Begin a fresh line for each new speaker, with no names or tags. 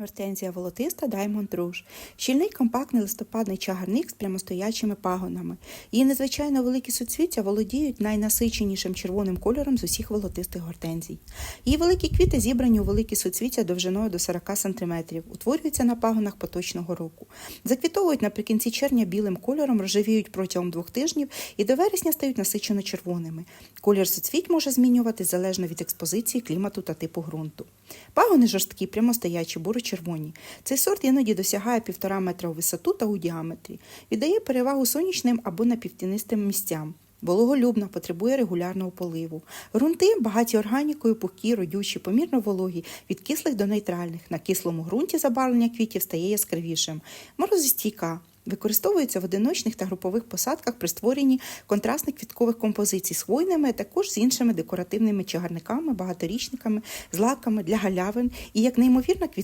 Гортензія волотиста Diamond Rouge. Щільний компактний листопадний чагарник з прямостоячими пагонами. Її незвичайно великі суцвіття володіють найнасиченішим червоним кольором з усіх волотистих гортензій. Її великі квіти зібрані у великі суцвіття довжиною до 40 см, утворюються на пагонах поточного року. Заквітовують наприкінці червня білим кольором, рожевіють протягом двох тижнів і до вересня стають насичено червоними. Колір суцвіть може змінюватись залежно від експозиції, клімату та типу ґрунту. Пагони жорсткі, прямостоячі, буро-червоні. Цей сорт іноді досягає півтора метра у висоту та у діаметрі. Віддає перевагу сонячним або напівтінистим місцям. Вологолюбна, потребує регулярного поливу. Грунти багаті органікою, пухкі, родючі, помірно вологі, від кислих до нейтральних. На кислому ґрунті забарвлення квітів стає яскравішим. Морозостійка. Використовується в одиночних та групових посадках при створенні контрастних квіткових композицій з хвойними, а також з іншими декоративними чагарниками, багаторічниками, злаками для галявин і як неймовірна квітуча